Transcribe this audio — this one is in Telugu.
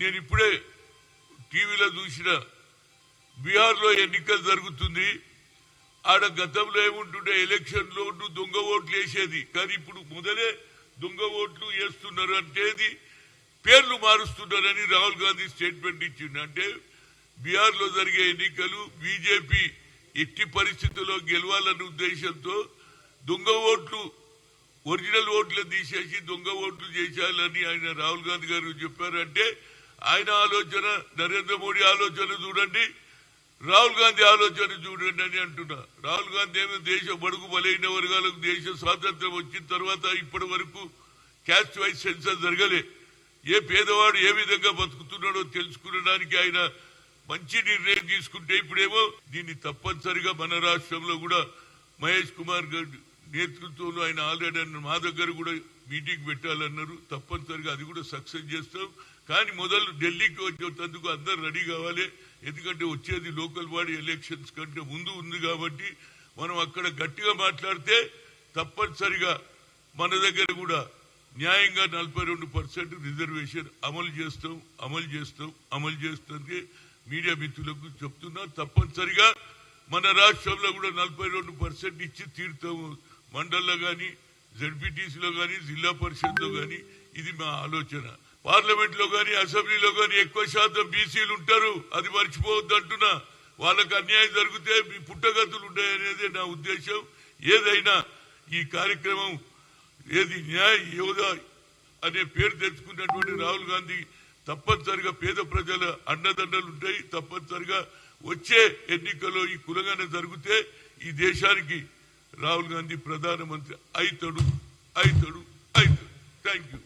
నేను ఇప్పుడే టీవీలో చూసిన బీహార్లో ఎన్నికలు జరుగుతుంది. ఆడ గతంలో ఏముంటుండే? ఎలక్షన్లో దొంగ ఓట్లు వేసేది. కానీ ఇప్పుడు మొదలే దొంగ ఓట్లు వేస్తున్నారు అంటేది పేర్లు మారుస్తున్నారని రాహుల్ గాంధీ స్టేట్మెంట్ ఇచ్చింది అంటే బీహార్లో జరిగే ఎన్నికలు బీజేపీ ఎట్టి పరిస్థితుల్లో గెలవాలనే ఉద్దేశంతో దొంగ ఓట్లు ఒరిజినల్ ఓట్లు తీసేసి దొంగ ఓట్లు చేశాలని ఆయన రాహుల్ గాంధీ గారు చెప్పారంటే ఆయన ఆలోచన నరేంద్ర మోడీ ఆలోచన చూడండి రాహుల్ గాంధీ ఆలోచన చూడండి అని అంటున్నా. రాహుల్ గాంధీ ఏమి దేశ బడుగు బలైన వర్గాలకు దేశ స్వాతంత్రం వచ్చిన తర్వాత ఇప్పటి వరకు క్యాస్ట్ వైజ్ సెన్సర్ జరగలే. ఏ పేదవాడు ఏ విధంగా బతుకుతున్నాడో తెలుసుకునడానికి ఆయన మంచి నిర్ణయం తీసుకుంటే ఇప్పుడేమో దీన్ని తప్పనిసరిగా మన రాష్ట్రంలో కూడా మహేష్ కుమార్ గారి నేతృత్వంలో ఆయన ఆల్రెడీ మా దగ్గర కూడా మీటింగ్ పెట్టాలన్నారు. తప్పనిసరిగా అది కూడా సక్సెస్ చేస్తాం. కానీ మొదలు ఢిల్లీకి వచ్చేటందుకు అందరు రెడీ కావాలి. ఎందుకంటే వచ్చేది లోకల్ బాడీ ఎలక్షన్స్ కంటే ముందు ఉంది కాబట్టి మనం అక్కడ గట్టిగా మాట్లాడితే తప్పనిసరిగా మన దగ్గర కూడా న్యాయంగా నలభై రెండు పర్సెంట్ రిజర్వేషన్ అమలు చేస్తాం అమలు చేస్తాం అమలు చేస్తుంది మీడియా మిత్రులకు చెప్తున్నా. తప్పనిసరిగా మన రాష్ట్రంలో కూడా నలభై రెండు పర్సెంట్ ఇచ్చి తీరుతాము. మండల్లో కానీ జడ్పీటీసీలో కానీ జిల్లా పరిషత్లో కానీ ఇది మా ఆలోచన. పార్లమెంట్లో కానీ అసెంబ్లీలో కానీ ఎక్కువ శాతం బీసీలు ఉంటారు. అది మర్చిపోవద్దు అంటున్నా. వాళ్ళకి అన్యాయం జరిగితే మీ పుట్టగతులు ఉంటాయనేది నా ఉద్దేశం. ఏదైనా ఈ కార్యక్రమం ఏది న్యాయ యోధ అనే పేరు తెచ్చుకున్నటువంటి రాహుల్ గాంధీ తప్పనిసరిగా పేద ప్రజల అండదండలు ఉంటాయి. తప్పనిసరిగా వచ్చే ఎన్నికల్లో ఈ కులగానే జరిగితే ఈ దేశానికి రాహుల్ గాంధీ ప్రధానమంత్రి అవుతాడు అవుతాడు అవుతాడు థ్యాంక్ యూ